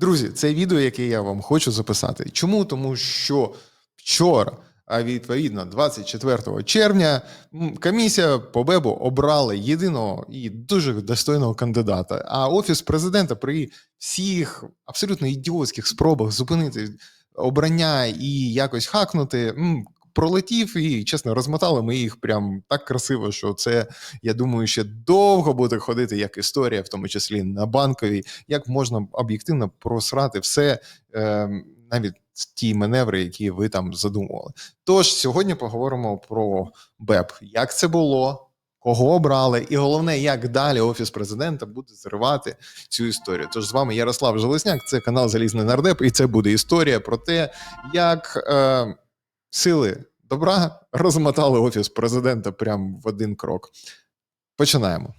Друзі, це відео, яке я вам хочу записати. Чому? Тому що вчора, а відповідно 24 червня, комісія по БЕБу обрала єдиного і дуже достойного кандидата. А офіс президента при всіх абсолютно ідіотських спробах зупинити обрання і якось хакнути. Пролетів і чесно розмотали ми їх прям так красиво, що це я думаю, ще довго буде ходити як історія, в тому числі на банковій, як можна об'єктивно просрати все, е, навіть ті маневри, які ви там задумували. Тож сьогодні поговоримо про БЕП, як це було, кого обрали, і головне, як далі офіс президента буде зривати цю історію. Тож з вами Ярослав Железняк, це канал Залізний Нардеп, і це буде історія про те, як е, сили добра розмотали офіс президента прямо в один крок. Починаємо.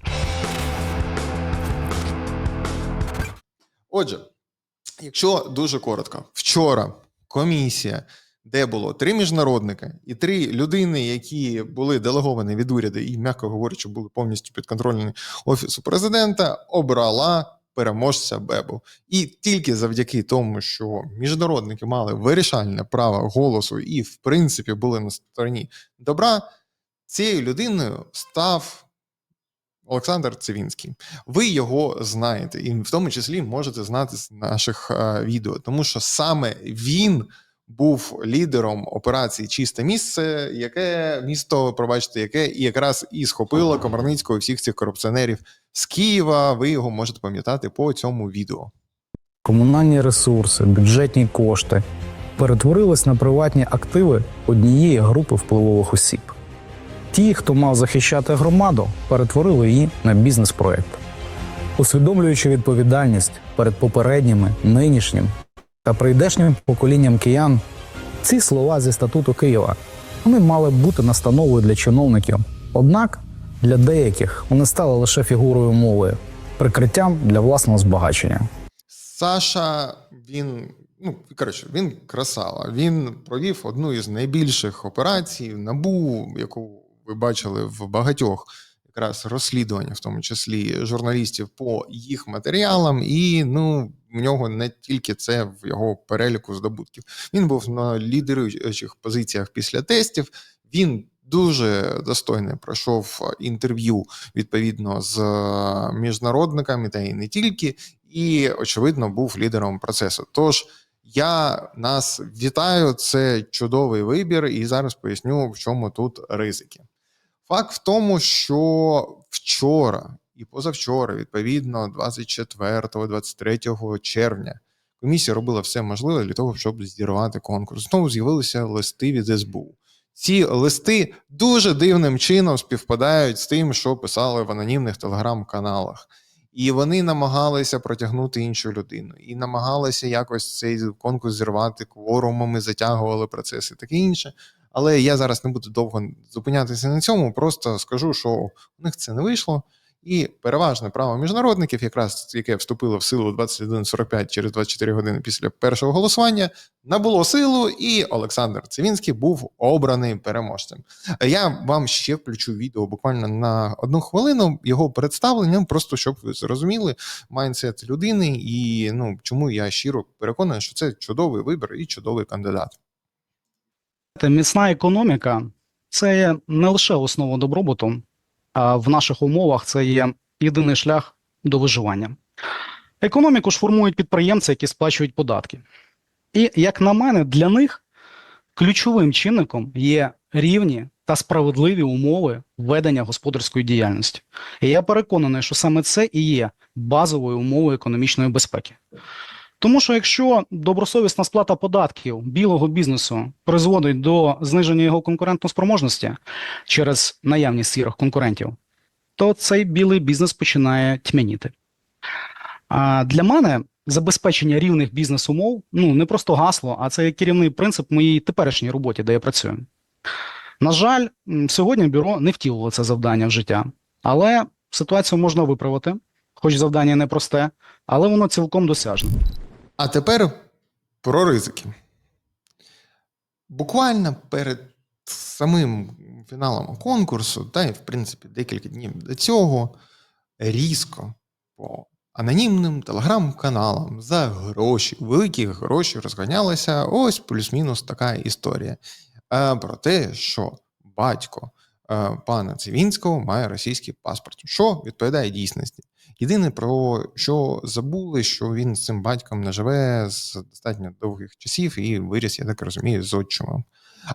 Отже, якщо дуже коротко, вчора комісія, де було три міжнародники і три людини, які були делеговані від уряду і, м'яко говорячи, були повністю підконтрольні офісу президента, обрала переможця Бебу. І тільки завдяки тому, що міжнародники мали вирішальне право голосу і, в принципі, були на стороні добра, цією людиною став Олександр Цивінський. Ви його знаєте, і в тому числі можете знати з наших е, відео, тому що саме він був лідером операції Чисте місце, яке місто, пробачте, яке і якраз і схопило Комарницького і всіх цих корупціонерів з Києва. Ви його можете пам'ятати по цьому відео. комунальні ресурси, бюджетні кошти перетворились на приватні активи однієї групи впливових осіб. Ті, хто мав захищати громаду, перетворили її на бізнес-проект. Усвідомлюючи відповідальність перед попередніми, нинішнім та прийдешнім поколінням киян, ці слова зі статуту Києва вони мали бути настановою для чиновників. Однак для деяких вони стали лише фігурою мови, прикриттям для власного збагачення. Саша, він, ну коротше, він красава. Він провів одну із найбільших операцій набу, яку ви бачили в багатьох якраз розслідуваннях, в тому числі журналістів по їх матеріалам. І ну, в нього не тільки це в його переліку здобутків. Він був на лідеруючих позиціях після тестів. Він дуже достойно пройшов інтерв'ю відповідно з міжнародниками, та й не тільки і, очевидно, був лідером процесу. Тож я нас вітаю, це чудовий вибір, і зараз поясню, в чому тут ризики. Факт в тому, що вчора і позавчора, відповідно, 24-23 червня, комісія робила все можливе для того, щоб зірвати конкурс. Знову з'явилися листи від СБУ. Ці листи дуже дивним чином співпадають з тим, що писали в анонімних телеграм-каналах. І вони намагалися протягнути іншу людину, і намагалися якось цей конкурс зірвати кворумами, затягували процеси, таке інше. Але я зараз не буду довго зупинятися на цьому. Просто скажу, що у них це не вийшло. І переважне право міжнародників, якраз яке вступило в силу 21.45 через 24 години після першого голосування, набуло силу, і Олександр Цивінський був обраний переможцем. Я вам ще включу відео буквально на одну хвилину його представленням, просто щоб ви зрозуміли майндсет людини, і ну чому я щиро переконаний, що це чудовий вибір і чудовий кандидат. Міцна економіка це не лише основа добробуту, в наших умовах це є єдиний шлях до виживання. Економіку ж формують підприємці, які сплачують податки. І, як на мене, для них ключовим чинником є рівні та справедливі умови ведення господарської діяльності. І я переконаний, що саме це і є базовою умовою економічної безпеки. Тому що якщо добросовісна сплата податків білого бізнесу призводить до зниження його конкурентоспроможності через наявність сірих конкурентів, то цей білий бізнес починає тьмяніти. А для мене забезпечення рівних бізнес-умов ну не просто гасло, а це керівний принцип моїй теперішній роботі, де я працюю. На жаль, сьогодні бюро не втілило це завдання в життя, але ситуацію можна виправити, хоч завдання непросте, але воно цілком досяжне. А тепер про ризики. Буквально перед самим фіналом конкурсу, та й в принципі декілька днів до цього, різко по анонімним телеграм-каналам за гроші, великі гроші розганялася ось плюс-мінус така історія. Е, про те, що батько е, пана Цивінського має російський паспорт, що відповідає дійсності. Єдине про що забули, що він з цим батьком не живе з достатньо довгих часів і виріс, я так розумію, з отчимом.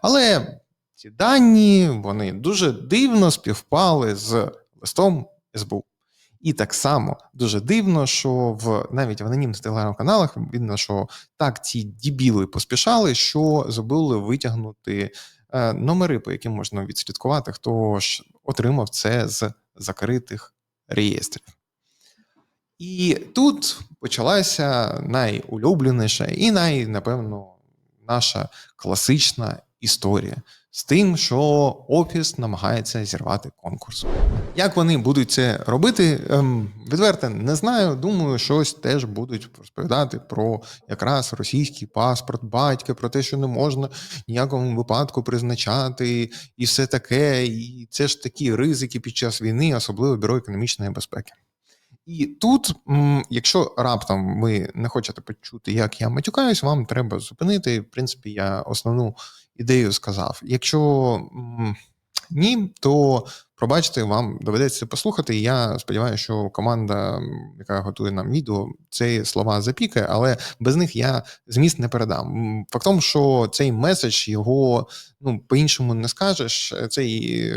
Але ці дані вони дуже дивно співпали з листом СБУ. І так само дуже дивно, що в навіть в анонімних телеграм-каналах видно, що так ці дібіли поспішали, що забули витягнути е, номери, по яким можна відслідкувати, хто ж отримав це з закритих реєстрів. І тут почалася найулюбленіша і най, напевно, наша класична історія з тим, що Офіс намагається зірвати конкурс. Як вони будуть це робити, ем, відверто не знаю. Думаю, щось теж будуть розповідати про якраз російський паспорт батька, про те, що не можна ніякому випадку призначати, і все таке. І це ж такі ризики під час війни, особливо бюро економічної безпеки. І тут, якщо раптом ви не хочете почути, як я матюкаюсь, вам треба зупинити. В принципі, я основну ідею сказав. Якщо ні, то пробачте, вам доведеться послухати. І я сподіваюся, що команда, яка готує нам відео, ці слова запікає, але без них я зміст не передам. М, Фактом, що цей меседж його ну по-іншому не скажеш. Цей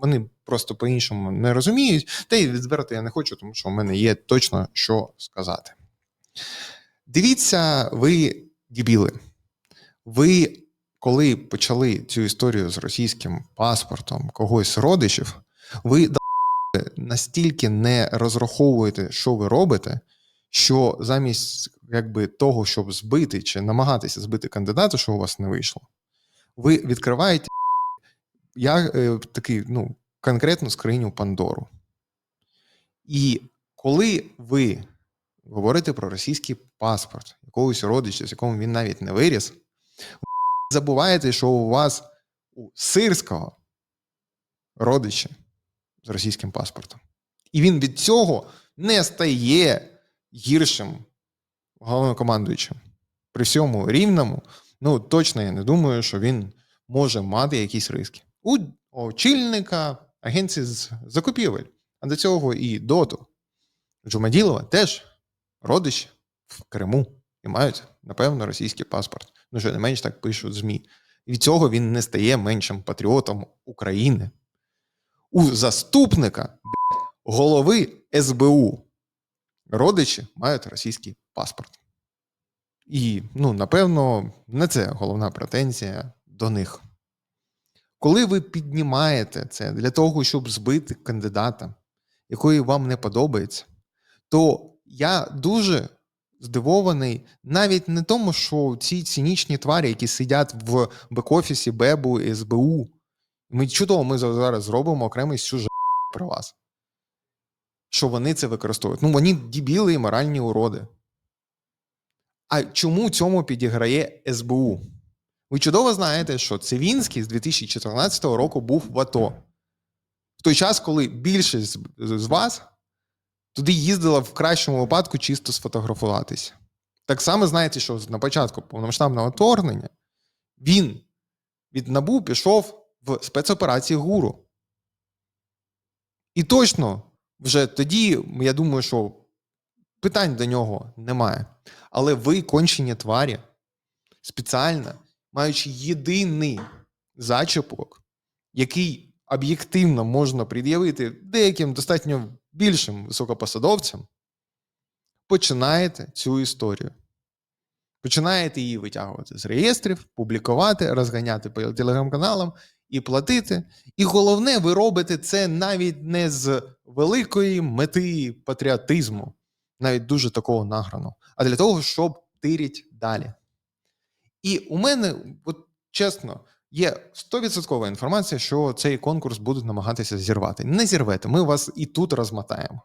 вони просто по-іншому не розуміють. Та й відверто я не хочу, тому що в мене є точно що сказати. Дивіться, ви дібіли. Ви, коли почали цю історію з російським паспортом когось з родичів, ви настільки не розраховуєте, що ви робите, що замість якби, того, щоб збити чи намагатися збити кандидата, що у вас не вийшло, ви відкриваєте я е, такий, ну, конкретну скриню Пандору. І коли ви говорите про російський паспорт якогось родича, з якому він навіть не виріс, ви забуваєте, що у вас у сирського родича з російським паспортом. І він від цього не стає гіршим головнокомандуючим. При всьому рівному, ну точно я не думаю, що він може мати якісь риски. У очільника агенції з закупівель, а до цього і доту Джумаділова теж родичі в Криму і мають, напевно, російський паспорт. Ну, що не менш так пишуть ЗМІ. Від цього він не стає меншим патріотом України. У заступника голови СБУ родичі мають російський паспорт. І, ну, напевно, не це головна претензія до них. Коли ви піднімаєте це для того, щоб збити кандидата, який вам не подобається, то я дуже здивований навіть не тому, що ці цинічні тварі, які сидять в бек-офісі Бебу СБУ, ми чудово, ми зараз зробимо окремий сюжет про вас. Що вони це використовують. Ну, вони дібіли і моральні уроди. А чому цьому підіграє СБУ? Ви чудово знаєте, що Цивінський з 2014 року був в АТО. В той час, коли більшість з вас туди їздила в кращому випадку чисто сфотографуватися. Так само знаєте, що на початку повномасштабного вторгнення він від НАБУ пішов в спецоперації ГУРу. І точно вже тоді, я думаю, що питань до нього немає. Але ви кончені тварі спеціально, маючи єдиний зачіпок, який об'єктивно можна пред'явити деяким достатньо більшим високопосадовцям, починаєте цю історію. Починаєте її витягувати з реєстрів, публікувати, розганяти по телеграм-каналам і платити. І головне, ви робите це навіть не з великої мети патріотизму, навіть дуже такого награну, а для того, щоб тиріть далі. І у мене, от чесно, є 100% інформація, що цей конкурс будуть намагатися зірвати. Не зірвете, ми вас і тут розмотаємо.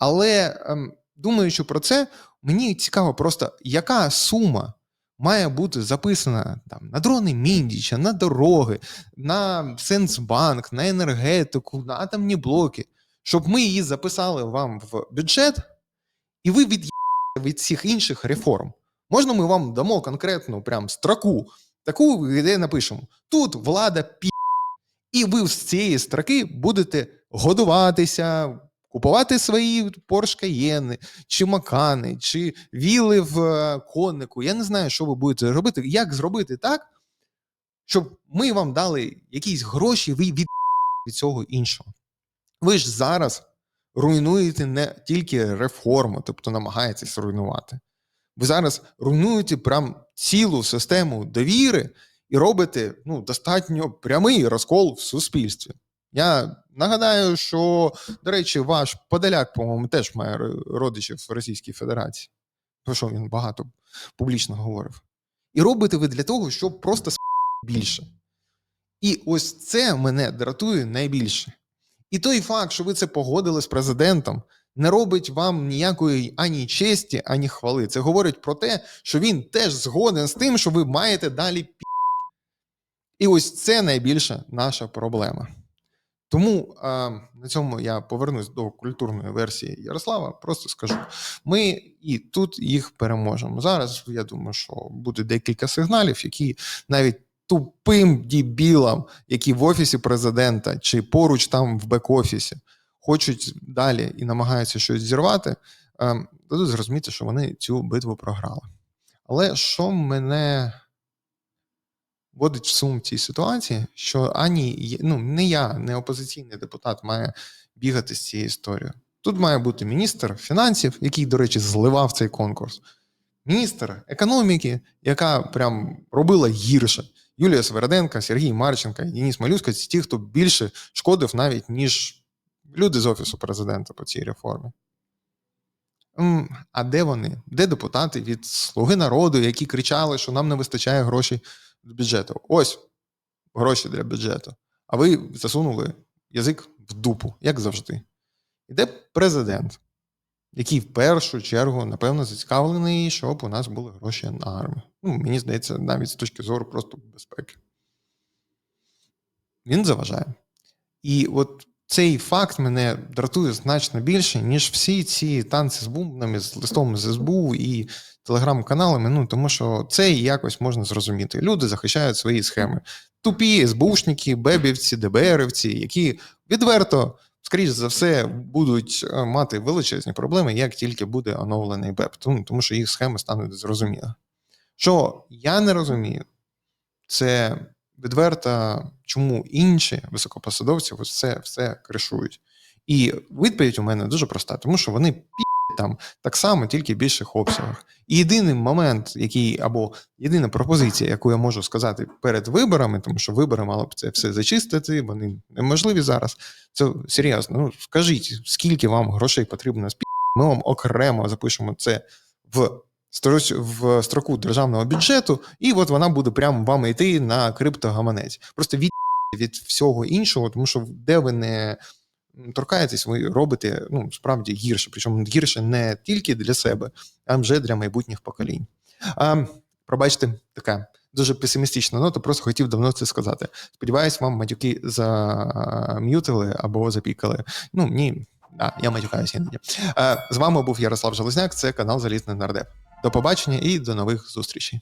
Але ем, думаючи про це, мені цікаво просто, яка сума має бути записана там, на дрони Міндіча, на дороги, на Сенсбанк, на енергетику, на атомні блоки, щоб ми її записали вам в бюджет, І ви від від всіх інших реформ. Можна ми вам дамо конкретну прям строку, таку, де напишемо: тут влада пі. І ви з цієї строки будете годуватися, купувати свої Cayenne, чи Макани, чи віли в е, коннику. Я не знаю, що ви будете робити. Як зробити так, щоб ми вам дали якісь гроші, ви від, від цього іншого. Ви ж зараз руйнуєте не тільки реформу, тобто намагаєтесь руйнувати. Ви зараз руйнуєте прям цілу систему довіри і робите ну, достатньо прямий розкол в суспільстві. Я нагадаю, що, до речі, ваш Подоляк, по-моєму, теж має родичів в Російській Федерації. Про що він багато публічно говорив. І робите ви для того, щоб просто більше. І ось це мене дратує найбільше. І той факт, що ви це погодили з президентом, не робить вам ніякої ані честі, ані хвали. Це говорить про те, що він теж згоден з тим, що ви маєте далі пі. І ось це найбільша наша проблема. Тому а, на цьому я повернусь до культурної версії Ярослава. Просто скажу: ми і тут їх переможемо. Зараз я думаю, що буде декілька сигналів, які навіть тупим дібілам, які в офісі президента чи поруч там в бек-офісі хочуть далі і намагаються щось зірвати, ем, дадуть зрозуміти, що вони цю битву програли. Але що мене вводить в сум цій ситуації, що ані ну, не я, не опозиційний депутат має бігати з цією історією. Тут має бути міністр фінансів, який, до речі, зливав цей конкурс, міністр економіки, яка прям робила гірше. Юлія Свереденка, Сергій Марченка і Деніс Малюська це ті, хто більше шкодив навіть, ніж люди з офісу президента по цій реформі. А де вони? Де депутати від Слуги народу, які кричали, що нам не вистачає грошей до бюджету? Ось гроші для бюджету. А ви засунули язик в дупу, як завжди. Іде президент, який в першу чергу, напевно, зацікавлений, щоб у нас були гроші на армію. Ну, мені здається, навіть з точки зору просто безпеки. Він заважає. І от цей факт мене дратує значно більше, ніж всі ці танці з бумбами, з листом з СБУ і телеграм-каналами. Ну тому що це якось можна зрозуміти. Люди захищають свої схеми. Тупі СБУшники, бебівці, ДБРівці, які відверто, скоріш за все, будуть е, мати величезні проблеми, як тільки буде оновлений БЕП, тому, тому що їх схеми стануть зрозуміла. Що я не розумію, це відверто, чому інші високопосадовці ось це все кришують. І відповідь у мене дуже проста, тому що вони там так само, тільки в більших обсягах. І єдиний момент, який або єдина пропозиція, яку я можу сказати перед виборами, тому що вибори мало б це все зачистити, вони неможливі зараз. Це серйозно. Ну скажіть, скільки вам грошей потрібно з Ми вам окремо запишемо це в в строку державного бюджету, і от вона буде прямо вам йти на криптогаманець. Просто від від всього іншого, тому що де ви не торкаєтесь, ви робите ну справді гірше. Причому гірше не тільки для себе, а вже для майбутніх поколінь. А, пробачте, така дуже песимістична нота, просто хотів давно це сказати. Сподіваюсь, вам матюки зам'ютили або запікали. Ну ні. А, я матюкаюся іноді. А, з вами був Ярослав Железняк, це канал Залізний Нардеп. До побачення і до нових зустрічей.